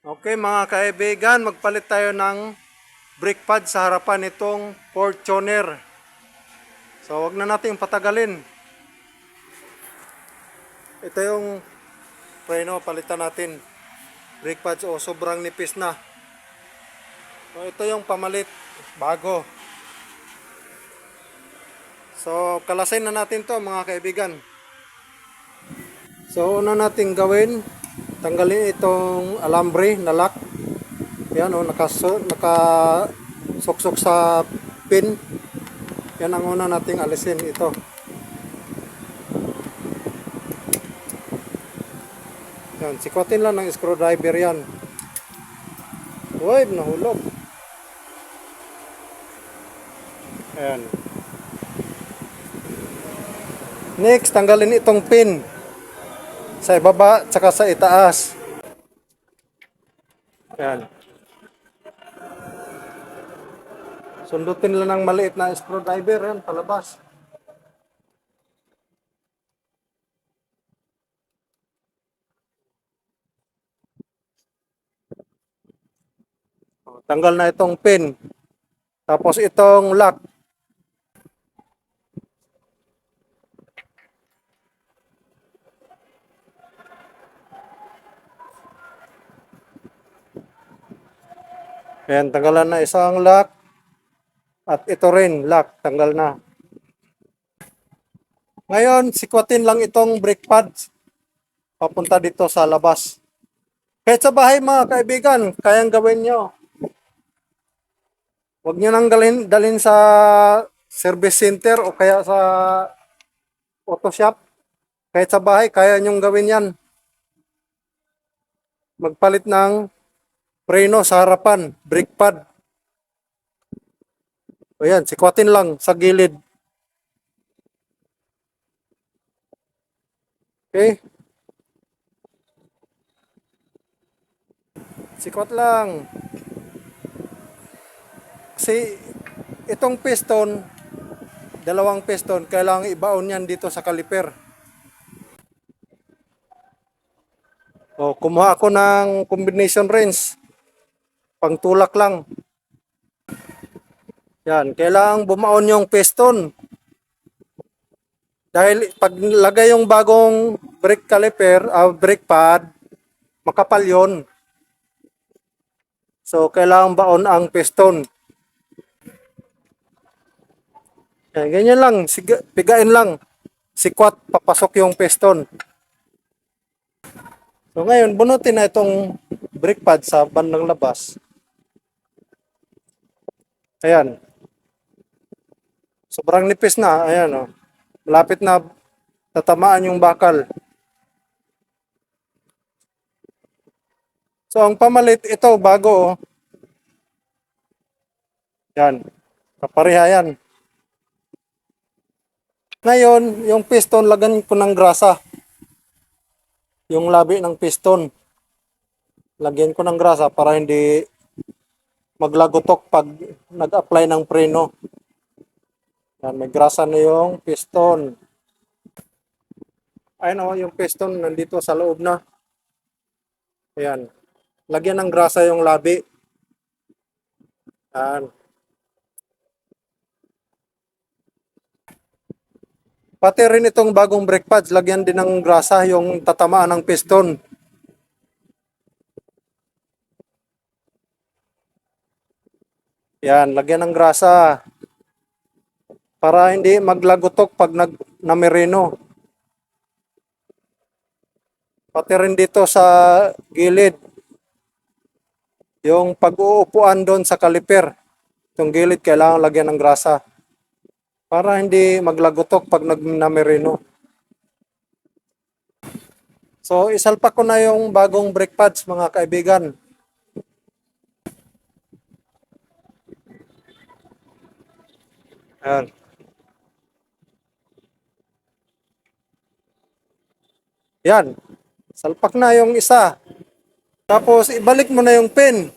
Okay mga kaibigan, magpalit tayo ng brake pad sa harapan nitong Fortuner. So wag na natin patagalin. Ito yung preno, palitan natin. Brake pads o sobrang nipis na. So ito yung pamalit, bago. So kalasin na natin to mga kaibigan. So una natin gawin, tanggalin itong alambre na lock. Yan o, nakaso, naka suksok sa pin. Yan ang una nating alisin ito. Yan, sikwatin lang ng screwdriver yan. Uy, nahulog. Ayan. Next, tanggalin itong pin sa ibaba tsaka sa itaas. Yan. Sundutin lang ng maliit na screwdriver yan palabas. O, Tanggal na itong pin. Tapos itong lock. Ayan, tanggalan na isang lock. At ito rin, lock, tanggal na. Ngayon, sikwatin lang itong brake pads. Papunta dito sa labas. Kahit sa bahay mga kaibigan, kayang gawin nyo. Huwag nyo nang dalhin, dalhin sa service center o kaya sa auto shop. Kahit sa bahay, kaya nyong gawin yan. Magpalit ng preno sa harapan, brake pad. O yan, sikwatin lang sa gilid. Okay? Sikwat lang. Kasi itong piston, dalawang piston, kailangan ibaon yan dito sa kaliper. O, kumuha ako ng combination wrench. Pangtulak lang. Yan, kailangang bumaon yung piston. Dahil pag lagay yung bagong brake caliper, ah, brake pad, makapal yun. So, kailangan baon ang piston. Yan, ganyan lang, siga, pigain lang. Sikwat, papasok yung piston. So, ngayon, bunutin na itong brake pad sa bandang labas. Ayan. Sobrang nipis na. Ayan, oh. Malapit na tatamaan yung bakal. So, ang pamalit, ito, bago, oh. Yan. Kapareha yan. Ngayon, yung piston, lagan ko ng grasa. Yung labi ng piston. Lagyan ko ng grasa para hindi maglagotok pag nag-apply ng preno. Yan, may grasa na yung piston. Ayun o, yung piston nandito sa loob na. Ayan. Lagyan ng grasa yung labi. Yan. Pati rin itong bagong brake pads, lagyan din ng grasa yung tatamaan ng piston. Yan, lagyan ng grasa para hindi maglagotok pag nag namerino. Pati rin dito sa gilid. Yung pag-uupuan doon sa kaliper. Yung gilid kailangan lagyan ng grasa. Para hindi maglagotok pag nag namerino. So, isalpak ko na yung bagong brake pads mga kaibigan. Ayan. Yan. Salpak na yung isa. Tapos, ibalik mo na yung pin.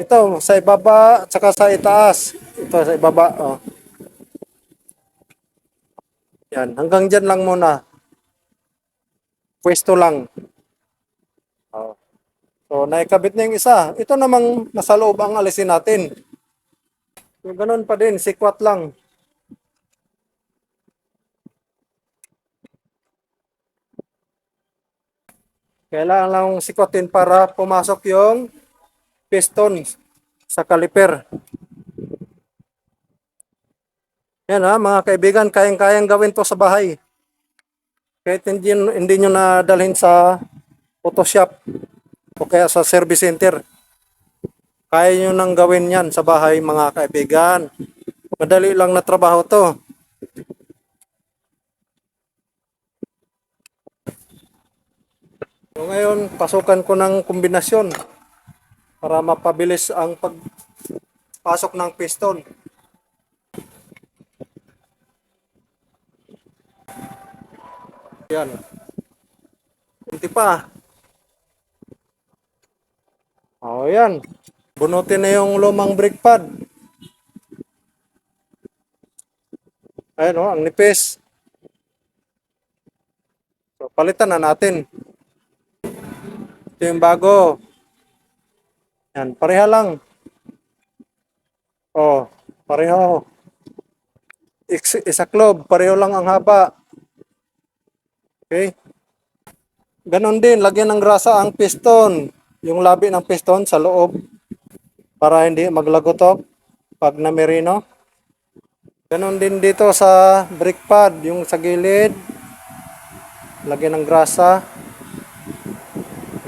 Ito, sa ibaba, at saka sa itaas. Ito, sa ibaba. Oh. Yan, hanggang dyan lang muna. Pwesto lang. Oh. So, naikabit na yung isa. Ito namang nasa loob ang alisin natin. So, ganun pa din, sikwat lang. Kailangan lang sikwatin para pumasok yung piston sa caliper. Yan ha, mga kaibigan, kayang-kayang gawin to sa bahay. Kahit hindi, hindi nyo nadalhin sa Photoshop o kaya sa service center. Kaya nyo nang gawin yan sa bahay, mga kaibigan. Madali lang na trabaho to. So ngayon, pasukan ko ng kombinasyon para mapabilis ang pagpasok ng piston. Yan. Kunti pa. O yan. Bunutin na yung lumang brake pad. Ayan o, ang nipis. So, palitan na natin. Ito yung bago. Yan, pareha lang. Oh, pareho. Is- Isa klob, pareho lang ang haba. Okay? Ganon din, lagyan ng grasa ang piston. Yung labi ng piston sa loob para hindi maglagotok pag namerino. Ganon din dito sa brake pad, yung sa gilid. Lagyan ng grasa.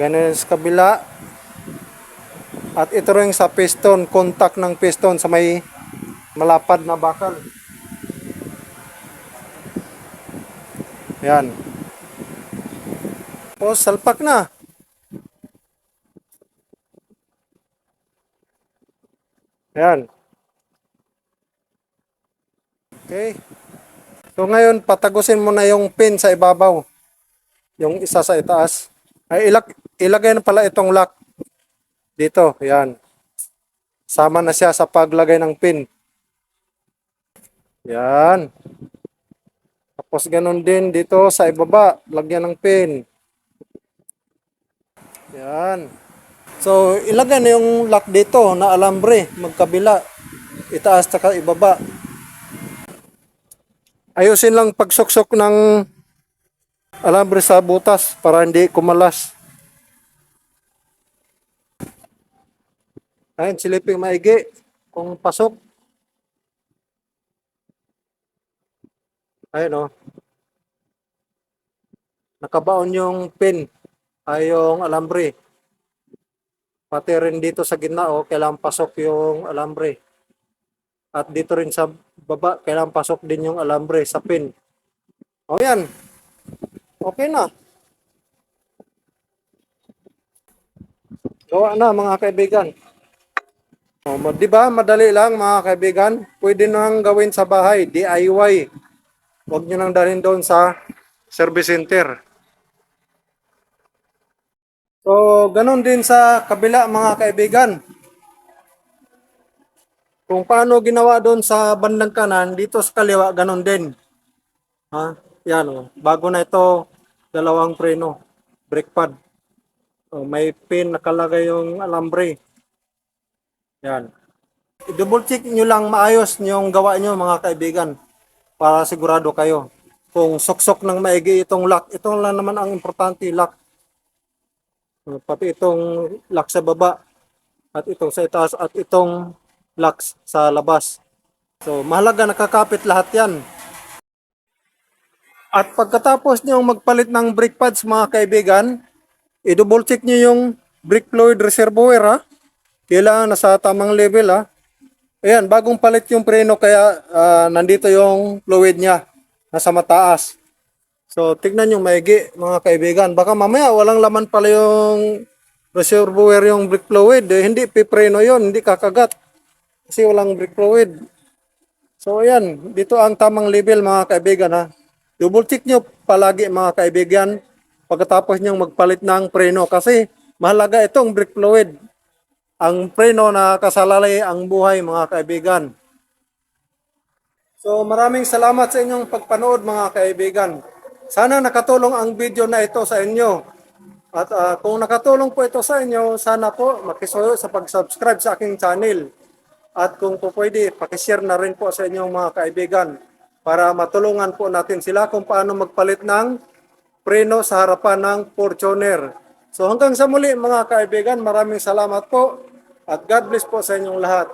Ganon sa kabila. At ito rin sa piston, contact ng piston sa may malapad na bakal. Yan. O, salpak na. Yan. Okay. So ngayon, patagusin mo na yung pin sa ibabaw. Yung isa sa itaas. Ay, ilag, ilagay na pala itong lock. Dito, yan. Sama na siya sa paglagay ng pin. Yan. Tapos ganun din dito sa ibaba, lagyan ng pin. Yan. So, ilagay na yung lock dito na alambre, magkabila. Itaas tsaka ibaba. Ayusin lang pagsuksok ng alambre sa butas para hindi kumalas. Ayun, siliping maigi kung pasok. Ayun oh. Nakabaon yung pin ay yung alambre. Pati rin dito sa gitna oh, kailangan pasok yung alambre. At dito rin sa baba, kailangan pasok din yung alambre sa pin. O yan. Okay na. Gawa na mga kaibigan. O, ma- di ba madali lang mga kaibigan? Pwede nang gawin sa bahay, DIY. Huwag nyo nang dalhin doon sa service center. So, ganun din sa kabila mga kaibigan. Kung paano ginawa doon sa bandang kanan, dito sa kaliwa, ganun din. Ha? Yan o. Bago na ito, dalawang preno. Brake pad. O, may pin nakalagay yung alambre. Yan. I-double check nyo lang maayos yung gawa nyo mga kaibigan. Para sigurado kayo. Kung suksok ng maigi itong lock. Ito lang naman ang importante lock. Uh, pati itong lock sa baba at itong sa itaas at itong locks sa labas. So, mahalaga nakakapit lahat yan. At pagkatapos nyo magpalit ng brake pads mga kaibigan, i-double check nyo yung brake fluid reservoir ha. Kailangan nasa tamang level ha. Ayan, bagong palit yung preno kaya ah, nandito yung fluid niya. Nasa mataas. So, tignan nyo maigi, mga kaibigan. Baka mamaya walang laman pala yung reservoir yung brake fluid. Eh, hindi pipreno yon hindi kakagat. Kasi walang brake fluid. So, ayan. Dito ang tamang level, mga kaibigan, ha. Double check nyo palagi, mga kaibigan, pagkatapos nyo magpalit ng preno. Kasi, mahalaga itong brake fluid. Ang preno na kasalalay ang buhay, mga kaibigan. So maraming salamat sa inyong pagpanood mga kaibigan. Sana nakatulong ang video na ito sa inyo. At ah, kung nakatulong po ito sa inyo, sana po makisuyo sa pag-subscribe sa aking channel. At kung po pwede, pakishare na rin po sa inyong mga kaibigan para matulungan po natin sila kung paano magpalit ng preno sa harapan ng Fortuner. So hanggang sa muli mga kaibigan, maraming salamat po at God bless po sa inyong lahat.